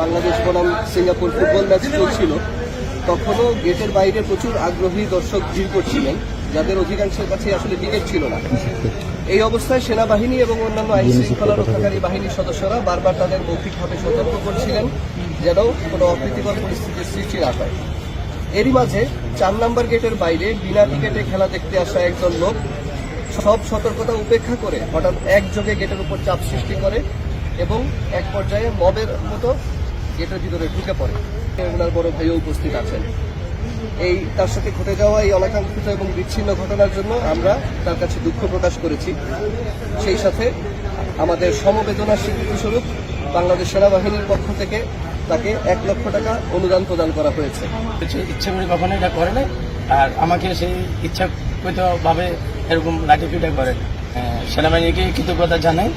বাংলাদেশ বনাম Singapore football match চলছিল। তখনও গেটের বাইরে প্রচুর আগ্রহী দর্শক ভিড় করছিলেন, যাদের অধিকাংশের কাছে আসলে টিকিট ছিল না। এই অবস্থায় সেনাবাহিনী এবং অন্যান্য আইন শৃঙ্খলা রক্ষাকারী বাহিনীর সদস্যরা বারবার তাদের মৌখিকভাবে সতর্ক করছিলেন, যেন কোনো অপ্রীতিকর পরিস্থিতির সৃষ্টি না হয়। এরই মাঝে চার নম্বর গেটের বাইরে বিনা টিকেটে খেলা দেখতে আসা একজন লোক সব সতর্কতা উপেক্ষা করে হঠাৎ একযোগে গেটের উপর চাপ সৃষ্টি করে এবং এক পর্যায়ে মবের মতো গেটের ভিতরে ঢুকে পড়ে। ওনার বড় ভাইও উপস্থিত আছেন। এই তার সাথে ঘটে যাওয়া এই অনাকাঙ্ক্ষিত এবং বিচ্ছিন্ন ঘটনার জন্য আমরা তার কাছে দুঃখ প্রকাশ করেছি। সেই সাথে আমাদের সমবেদনার স্বীকৃতিস্বরূপ বাংলাদেশ সেনাবাহিনীর পক্ষ থেকে তাকে এক লক্ষ টাকা অনুদান প্রদান করা হয়েছে। ইচ্ছে করে কখনো এটা করে না আর আমাকে সেই ইচ্ছাকৃতভাবে এরকম লাঠিপিটা করে সেনাবাহিনীকে কৃতজ্ঞতা জানাই।